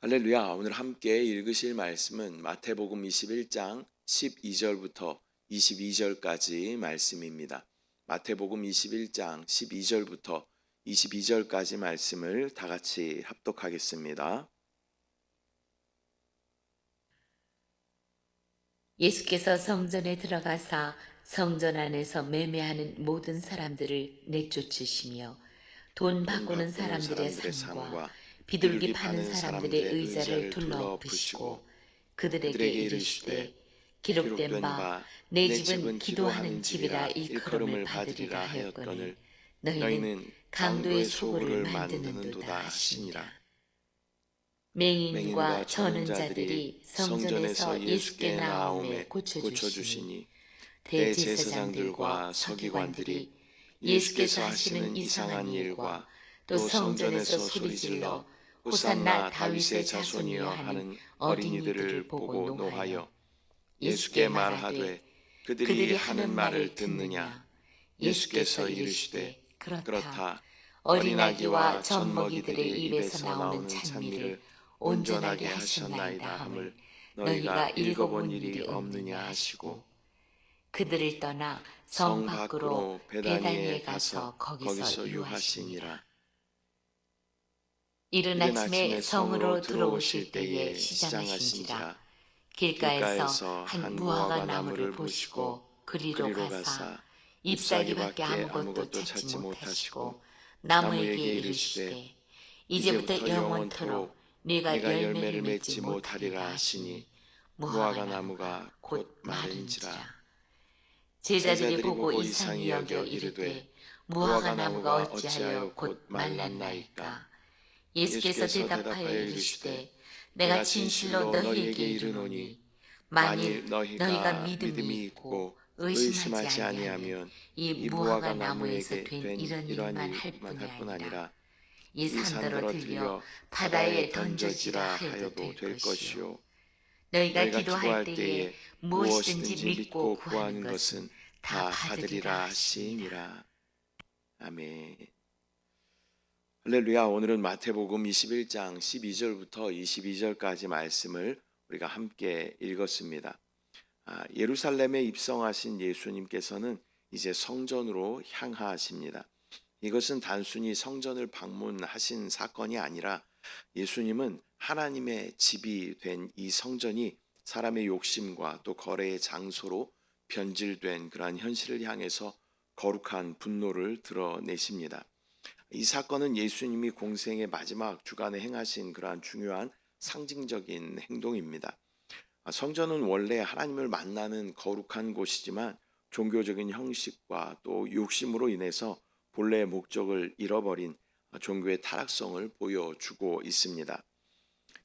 할렐루야. 오늘 함께 읽으실 말씀은 마태복음 21장 12절부터 22절까지 말씀입니다. 마태복음 21장 12절부터 22절까지 말씀을 다 같이 합독하겠습니다. 예수께서 성전에 들어가사 성전 안에서 매매하는 모든 사람들을 내쫓으시며 돈 바꾸는 사람들의 상과 비둘기 파는 사람들의 의자를 둘러엎으시고 그들에게 이르시되 기록된 바 내 집은 기도하는 집이라 일컬음을 받으리라 하였거늘 너희는 강도의 소굴을 만드는도다 하시니라. 맹인과 저는 자들이 성전에서 예수께 나오매 고쳐주시니 대제사장들과 서기관들이 예수께서 하시는 이상한 일과 또 성전에서 소리질러 호산나 다윗의 자손이여 하는 어린이들을 보고 노하여 예수께 말하되 그들이 하는 말을 듣느냐? 예수께서 이르시되 그렇다. 어린아기와 젖먹이들의 입에서 나오는 찬미를 온전하게 하셨나이다 함을 너희가 읽어본 일이 없느냐 하시고 그들을 떠나 성 밖으로 베다니에 가서 거기서 유하시니라 이른 아침에 성으로 들어오실 때에 시장하신지라. 길가에서 한 무화과 나무를 보시고 그리로 가사. 잎사귀밖에 아무것도 찾지 못하시고 나무에게 이르시되 이제부터 영원토록 네가 열매를 맺지 못하리라 하시니 무화과 나무가 곧 마른지라. 제자들이 보고 이상히 여겨 이르되 무화과 나무가 어찌하여 곧 말랐나이까 예수께서 대답하여 이르시되 내가 진실로 너희에게 이르노니 만일 너희가 믿음이 있고 의심하지 아니하면 이 무화과 나무에게 된 이런 일만 할 뿐이 아니라 이 산더러 들려 바다에 던져지라 하여도 될 것이요. 너희가 기도할 때에 무엇이든지 믿고 구하는 것은 다 받으리라 하시니라. 아멘. 할렐루야. 오늘은 마태복음 21장 12절부터 22절까지 말씀을 우리가 함께 읽었습니다. 아, 예루살렘에 입성하신 예수님께서는 이제 성전으로 향하십니다. 이것은 단순히 성전을 방문하신 사건이 아니라 예수님은 하나님의 집이 된 이 성전이 사람의 욕심과 또 거래의 장소로 변질된 그러한 현실을 향해서 거룩한 분노를 드러내십니다. 이 사건은 예수님이 공생의 마지막 주간에 행하신 그러한 중요한 상징적인 행동입니다. 아, 성전은 원래 하나님을 만나는 거룩한 곳이지만 종교적인 형식과 또 욕심으로 인해서 본래의 목적을 잃어버린 종교의 타락성을 보여주고 있습니다.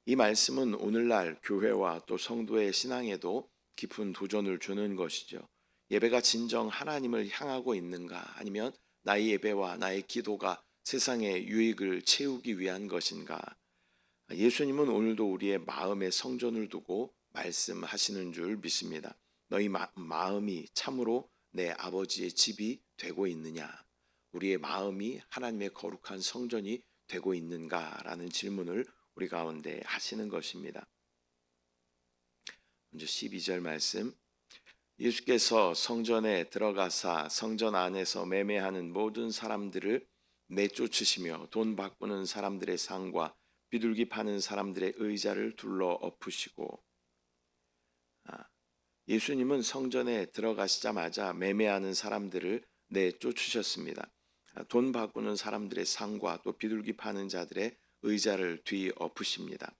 이 말씀은 오늘날 교회와 또 성도의 신앙에도 깊은 도전을 주는 것이죠. 예배가 진정 하나님을 향하고 있는가 아니면 나의 예배와 나의 기도가 세상의 유익을 채우기 위한 것인가? 예수님은 오늘도 우리의 마음에 성전을 두고 말씀하시는 줄 믿습니다. 너희 마, 마음이 참으로 내 아버지의 집이 되고 있느냐? 우리의 마음이 하나님의 거룩한 성전이 되고 있는가라는 질문을 우리 가운데 하시는 것입니다. 먼저 12절 말씀. 예수께서 성전에 들어가사 성전 안에서 매매하는 모든 사람들을 내쫓으시며 돈 바꾸는 사람들의 상과 비둘기 파는 사람들의 의자를 둘러 엎으시고 아, 예수님은 성전에 들어가시자마자 매매하는 사람들을 내쫓으셨습니다. 아, 돈 바꾸는 사람들의 상과 또 비둘기 파는 자들의 의자를 뒤엎으십니다.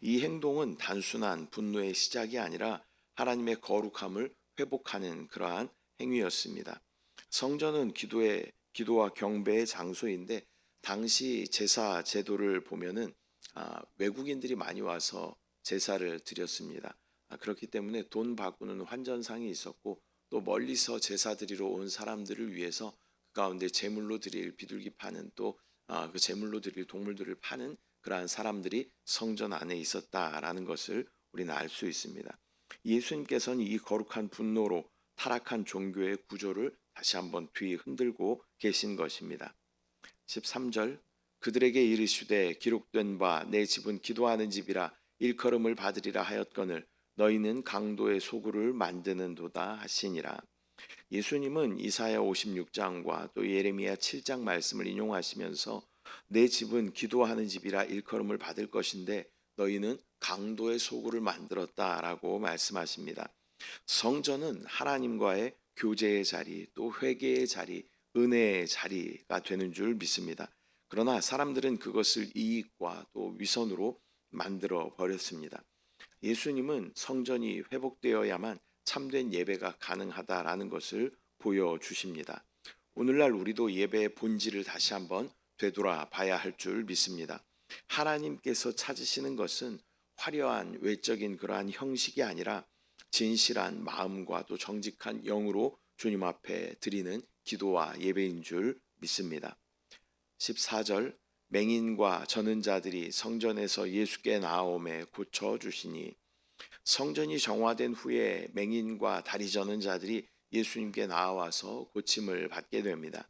이 행동은 단순한 분노의 시작이 아니라 하나님의 거룩함을 회복하는 그러한 행위였습니다. 성전은 기도의 기도와 경배의 장소인데 당시 제사 제도를 보면은 아, 외국인들이 많이 와서 제사를 드렸습니다. 아, 그렇기 때문에 돈 바꾸는 환전상이 있었고 또 멀리서 제사 드리러 온 사람들을 위해서 그 가운데 제물로 드릴 비둘기 파는 또그 아, 제물로 드릴 동물들을 파는 그러한 사람들이 성전 안에 있었다라는 것을 우리는 알 수 있습니다. 예수님께서는 이 거룩한 분노로 타락한 종교의 구조를 다시 한번 뒤 흔들고 계신 것입니다. 13절 그들에게 이르시되 기록된 바 내 집은 기도하는 집이라 일컬음을 받으리라 하였거늘 너희는 강도의 소굴을 만드는도다 하시니라. 예수님은 이사야 56장과 또 예레미야 7장 말씀을 인용하시면서 내 집은 기도하는 집이라 일컬음을 받을 것인데 너희는 강도의 소굴을 만들었다라고 말씀하십니다. 성전은 하나님과의 교제의 자리, 또 회개의 자리, 은혜의 자리가 되는 줄 믿습니다. 그러나 사람들은 그것을 이익과 또 위선으로 만들어 버렸습니다. 예수님은 성전이 회복되어야만 참된 예배가 가능하다라는 것을 보여주십니다. 오늘날 우리도 예배의 본질을 다시 한번 되돌아 봐야 할 줄 믿습니다. 하나님께서 찾으시는 것은 화려한 외적인 그러한 형식이 아니라 진실한 마음과 또 정직한 영으로 주님 앞에 드리는 기도와 예배인 줄 믿습니다. 14절 맹인과 저는 자들이 성전에서 예수께 나아오매 고쳐 주시니 성전이 정화된 후에 맹인과 다리 저는 자들이 예수님께 나와서 고침을 받게 됩니다.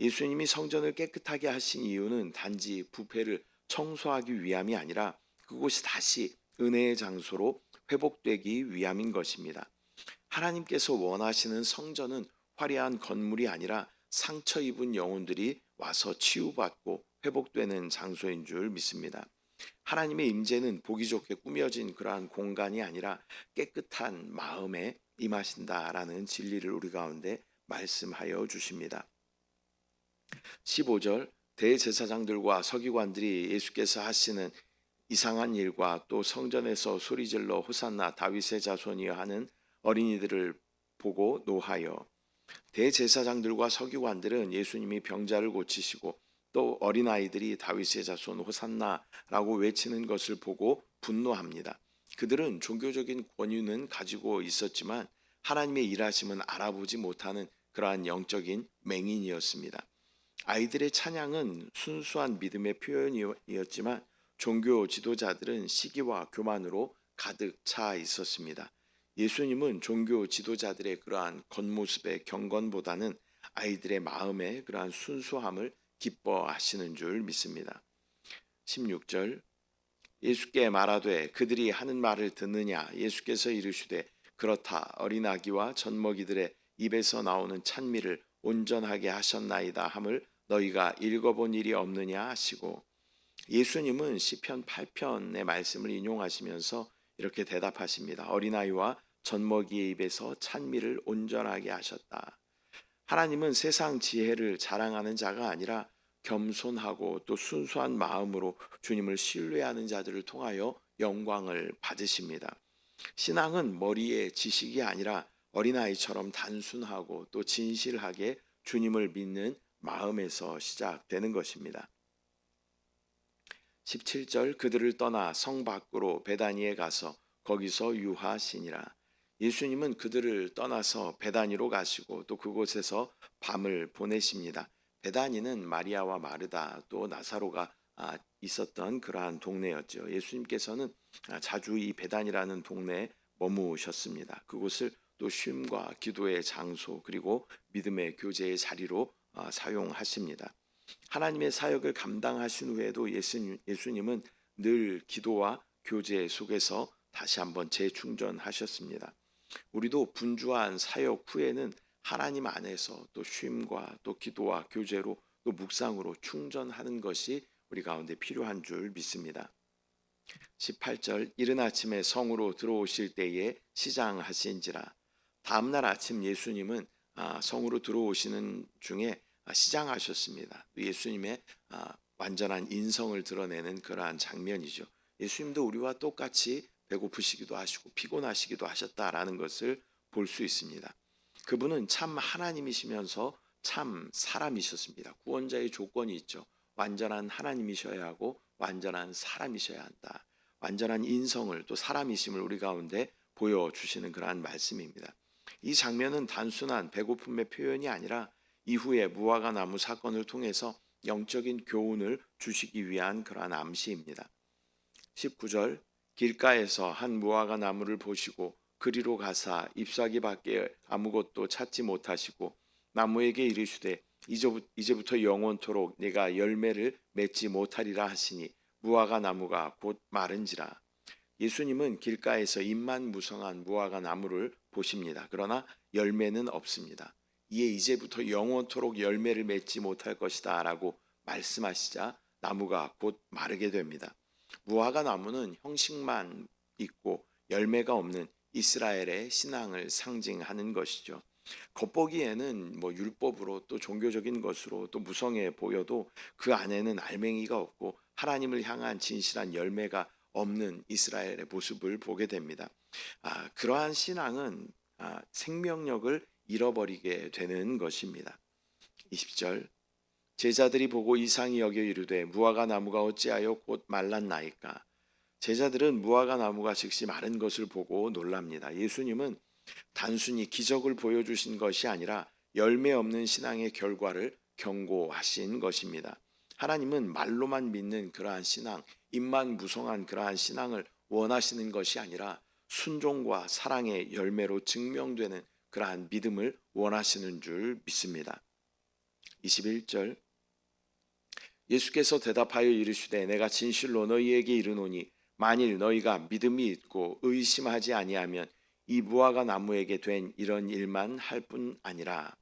예수님이 성전을 깨끗하게 하신 이유는 단지 부패를 청소하기 위함이 아니라 그곳이 다시 은혜의 장소로 회복되기 위함인 것입니다. 하나님께서 원하시는 성전은 화려한 건물이 아니라 상처 입은 영혼들이 와서 치유받고 회복되는 장소인 줄 믿습니다. 하나님의 임재는 보기 좋게 꾸며진 그러한 공간이 아니라 깨끗한 마음에 임하신다라는 진리를 우리 가운데 말씀하여 주십니다. 15절 대제사장들과 서기관들이 예수께서 하시는 이상한 일과 또 성전에서 소리질러 호산나 다윗의 자손이여 하는 어린이들을 보고 노하여 대제사장들과 서기관들은 예수님이 병자를 고치시고 또 어린아이들이 다윗의 자손 호산나라고 외치는 것을 보고 분노합니다. 그들은 종교적인 권위는 가지고 있었지만 하나님의 일하심은 알아보지 못하는 그러한 영적인 맹인이었습니다. 아이들의 찬양은 순수한 믿음의 표현이었지만 종교 지도자들은 시기와 교만으로 가득 차 있었습니다. 예수님은 종교 지도자들의 그러한 겉모습의 경건보다는 아이들의 마음의 그러한 순수함을 기뻐하시는 줄 믿습니다. 16절 예수께 말하되 그들이 하는 말을 듣느냐 예수께서 이르시되 그렇다 어린아기와 젖먹이들의 입에서 나오는 찬미를 온전하게 하셨나이다 함을 너희가 읽어본 일이 없느냐 하시고 예수님은 시편 8편의 말씀을 인용하시면서 이렇게 대답하십니다. 어린아이와 젖먹이의 입에서 찬미를 온전하게 하셨다. 하나님은 세상 지혜를 자랑하는 자가 아니라 겸손하고 또 순수한 마음으로 주님을 신뢰하는 자들을 통하여 영광을 받으십니다. 신앙은 머리의 지식이 아니라 어린아이처럼 단순하고 또 진실하게 주님을 믿는 마음에서 시작되는 것입니다. 17절 그들을 떠나 성 밖으로 베다니에 가서 거기서 유하시니라. 예수님은 그들을 떠나서 베다니로 가시고 또 그곳에서 밤을 보내십니다. 베다니는 마리아와 마르다 또 나사로가 아, 있었던 그러한 동네였죠. 예수님께서는 아, 자주 이 베단이라는 동네에 머무셨습니다. 그곳을 또 쉼과 기도의 장소 그리고 믿음의 교제의 자리로 아, 사용하십니다. 하나님의 사역을 감당하신 후에도 예수님, 예수님은 늘 기도와 교제 속에서 다시 한번 재충전하셨습니다. 우리도 분주한 사역 후에는 하나님 안에서 또 쉼과 또 기도와 교제로 또 묵상으로 충전하는 것이 우리 가운데 필요한 줄 믿습니다. 18절 이른 아침에 성으로 들어오실 때에 시장하신지라 다음날 아침 예수님은 아, 성으로 들어오시는 중에 아, 시장하셨습니다. 예수님의 아, 완전한 인성을 드러내는 그러한 장면이죠. 예수님도 우리와 똑같이 배고프시기도 하시고 피곤하시기도 하셨다라는 것을 볼 수 있습니다. 그분은 참 하나님이시면서 참 사람이셨습니다. 구원자의 조건이 있죠. 완전한 하나님이셔야 하고 완전한 사람이셔야 한다. 완전한 인성을 또 사람이심을 우리 가운데 보여주시는 그러한 말씀입니다. 이 장면은 단순한 배고픔의 표현이 아니라 이후에 무화과 나무 사건을 통해서 영적인 교훈을 주시기 위한 그러한 암시입니다. 19절 길가에서 한 무화과 나무를 보시고 그리로 가사 잎사귀 밖에 아무것도 찾지 못하시고 나무에게 이르시되 이제부- 이제부터 영원토록 내가 열매를 맺지 못하리라 하시니 무화과 나무가 곧 마른지라. 예수님은 길가에서 잎만 무성한 무화과 나무를 보십니다. 그러나 열매는 없습니다. 이에 이제부터 영원토록 열매를 맺지 못할 것이다 라고 말씀하시자 나무가 곧 마르게 됩니다. 무화과 나무는 형식만 있고 열매가 없는 이스라엘의 신앙을 상징하는 것이죠. 겉보기에는 뭐 율법으로 또 종교적인 것으로 또 무성해 보여도 그 안에는 알맹이가 없고 하나님을 향한 진실한 열매가 없는 이스라엘의 모습을 보게 됩니다. 아, 그러한 신앙은 아, 생명력을 잃어버리게 되는 것입니다. 20절 제자들이 보고 이상히 여겨 이르되 무화과 나무가 어찌하여 곧 말랐나이까 제자들은 무화과 나무가 즉시 마른 것을 보고 놀랍니다. 예수님은 단순히 기적을 보여주신 것이 아니라 열매 없는 신앙의 결과를 경고하신 것입니다. 하나님은 말로만 믿는 그러한 신앙, 입만 무성한 그러한 신앙을 원하시는 것이 아니라 순종과 사랑의 열매로 증명되는 그러한 믿음을 원하시는 줄 믿습니다. 21절 예수께서 대답하여 이르시되 내가 진실로 너희에게 이르노니 만일 너희가 믿음이 있고 의심하지 아니하면 이 무화과 나무에게 된 이런 일만 할 뿐 아니라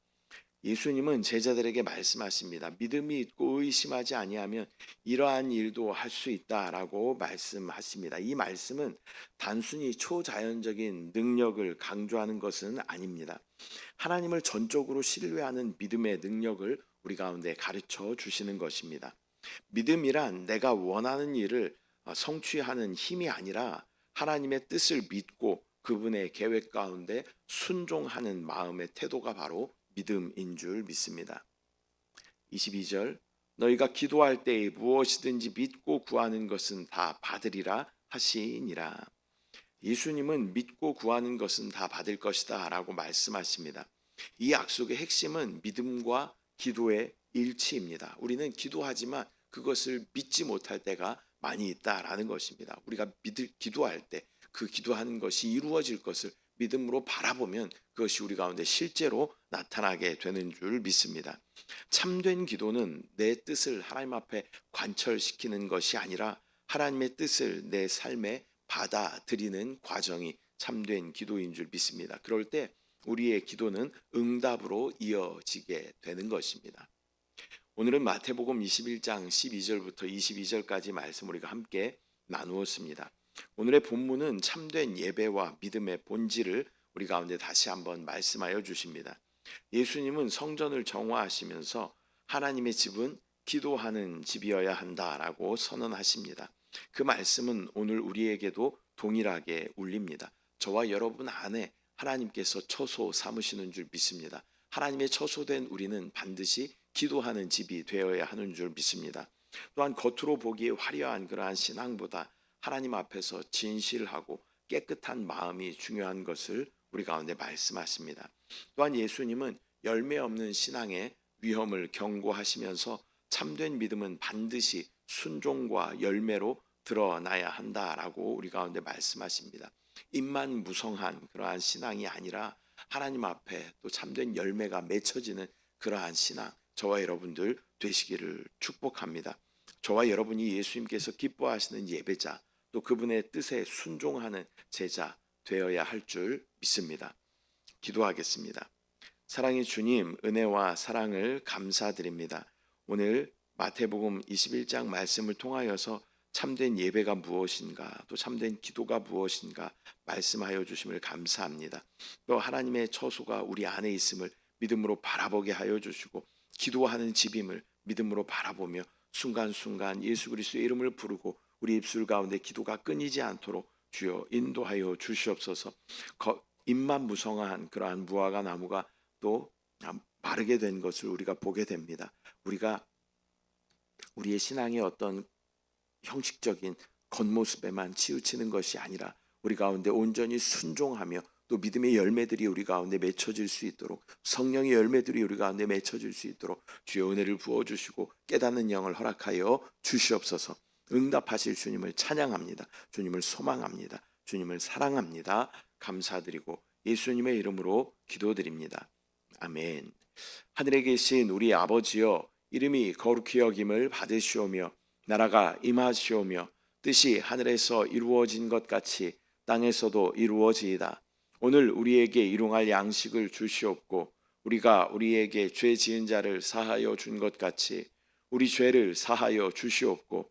예수님은 제자들에게 말씀하십니다. 믿음이 있고 의심하지 아니하면 이러한 일도 할 수 있다라고 말씀하십니다. 이 말씀은 단순히 초자연적인 능력을 강조하는 것은 아닙니다. 하나님을 전적으로 신뢰하는 믿음의 능력을 우리 가운데 가르쳐 주시는 것입니다. 믿음이란 내가 원하는 일을 어, 성취하는 힘이 아니라 하나님의 뜻을 믿고 그분의 계획 가운데 순종하는 마음의 태도가 바로 믿음인 줄 믿습니다. 22절 너희가 기도할 때에 무엇이든지 믿고 구하는 것은 다 받으리라 하시니라. 예수님은 믿고 구하는 것은 다 받을 것이다 라고 말씀하십니다. 이 약속의 핵심은 믿음과 기도의 일치입니다. 우리는 기도하지만 그것을 믿지 못할 때가 많이 있다라는 것입니다. 우리가 믿을 기도할 때 그 기도하는 것이 이루어질 것을 믿음으로 바라보면 그것이 우리 가운데 실제로 나타나게 되는 줄 믿습니다. 참된 기도는 내 뜻을 하나님 앞에 관철시키는 것이 아니라 하나님의 뜻을 내 삶에 받아들이는 과정이 참된 기도인 줄 믿습니다. 그럴 때 우리의 기도는 응답으로 이어지게 되는 것입니다. 오늘은 마태복음 21장 12절부터 22절까지 말씀 우리가 함께 나누었습니다. 오늘의 본문은 참된 예배와 믿음의 본질을 우리 가운데 다시 한번 말씀하여 주십니다. 예수님은 성전을 정화하시면서 하나님의 집은 기도하는 집이어야 한다라고 선언하십니다. 그 말씀은 오늘 우리에게도 동일하게 울립니다. 저와 여러분 안에 하나님께서 처소 삼으시는 줄 믿습니다. 하나님의 처소된 우리는 반드시 기도하는 집이 되어야 하는 줄 믿습니다. 또한 겉으로 보기에 화려한 그러한 신앙보다 하나님 앞에서 진실하고 깨끗한 마음이 중요한 것을 우리 가운데 말씀하십니다. 또한 예수님은 열매 없는 신앙의 위험을 경고하시면서 참된 믿음은 반드시 순종과 열매로 드러나야 한다라고 우리 가운데 말씀하십니다. 입만 무성한 그러한 신앙이 아니라 하나님 앞에 또 참된 열매가 맺혀지는 그러한 신앙 저와 여러분들 되시기를 축복합니다. 저와 여러분이 예수님께서 기뻐하시는 예배자 또 그분의 뜻에 순종하는 제자 되어야 할 줄 믿습니다. 기도하겠습니다. 사랑의 주님, 은혜와 사랑을 감사드립니다. 오늘 마태복음 21장 말씀을 통하여서 참된 예배가 무엇인가, 또 참된 기도가 무엇인가 말씀하여 주심을 감사합니다. 또 하나님의 처소가 우리 안에 있음을 믿음으로 바라보게 하여 주시고 기도하는 집임을 믿음으로 바라보며 순간순간 예수 그리스도의 이름을 부르고 우리 입술 가운데 기도가 끊이지 않도록 주여 인도하여 주시옵소서. 거- 입만 무성한 그러한 무화과 나무가 또 마르게 된 것을 우리가 보게 됩니다. 우리가 우리의 신앙의 어떤 형식적인 겉모습에만 치우치는 것이 아니라 우리 가운데 온전히 순종하며 또 믿음의 열매들이 우리 가운데 맺혀질 수 있도록 성령의 열매들이 우리 가운데 맺혀질 수 있도록 주의 은혜를 부어 주시고 깨닫는 영을 허락하여 주시옵소서. 응답하실 주님을 찬양합니다. 주님을 소망합니다. 주님을 사랑합니다. 감사드리고 예수님의 이름으로 기도드립니다. 아멘. 하늘에 계신 우리 아버지여 이름이 거룩히 여김을 받으시오며 나라가 임하시오며 뜻이 하늘에서 이루어진 것 같이 땅에서도 이루어지이다. 오늘 우리에게 일용할 양식을 주시옵고 우리가 우리에게 죄 지은 자를 사하여 준 것 같이 우리 죄를 사하여 주시옵고